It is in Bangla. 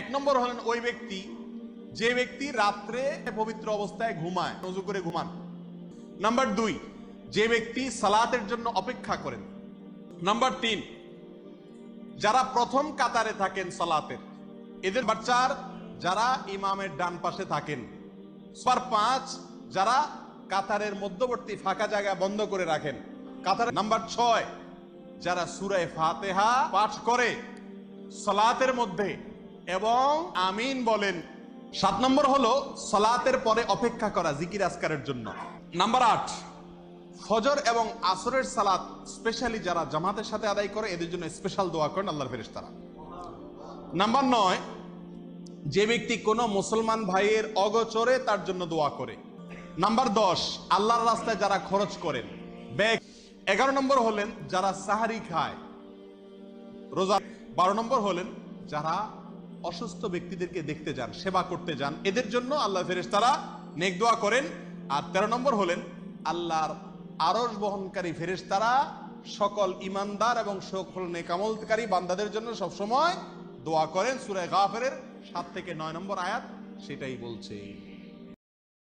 এক নম্বর হলেন ওই ব্যক্তি, যে ব্যক্তি রাত্রে পবিত্র অবস্থায় ঘুমায় নজু করে ঘুমান। নাম্বার দুই, যে ব্যক্তি সালাতের জন্য অপেক্ষা করেন। নাম্বার তিন, যারা প্রথম কাতারে থাকেন সালাতের, এদের বাচ্চার যারা ইমামের ডান পাশে থাকেন। নাম্বার পাঁচ, যারা কাতারের মধ্যবর্তী ফাঁকা জায়গা বন্ধ করে রাখেন। কাতার নাম্বার ছয়, যারা সুরায় ফাতেহা পাঠ করে, সালাতের মধ্যে এবং আমিন বলেন, সাত নম্বর হলো সালাতের পরে অপেক্ষা করা, জিকির আসকারের জন্য। নাম্বার আট, ফজর এবং আসরের সালাত স্পেশালি যারা জামাতের সাথে আদায় করে, এদের জন্য স্পেশাল দোয়া করেন আল্লাহর ফেরেশতারা। নাম্বার নয়, যে ব্যক্তি কোনো মুসলমান ভাইয়ের অগচরে তার জন্য দোয়া করে। নাম্বার দশ, আল্লাহর রাস্তায় যারা খরচ করেন ব্যাগ এগারো নম্বর হলেন যারা সাহারি খায়। রোজা বারো নম্বর হলেন যারা অসুস্থ ব্যক্তিদেরকে দেখতে যান, সেবা করতে যান। এদের জন্য আল্লাহ ফেরেস তারা নেক দোয়া করেন। আর তেরো নম্বর হলেন, আল্লাহর আরস বহনকারী ফেরেস তারা সকল ইমানদার এবং সকল নেকামলকারী বান্দাদের জন্য সবসময় দোয়া করেন। সুরায় গাফের সাত থেকে নয় নম্বর আয়াত সেটাই বলছে।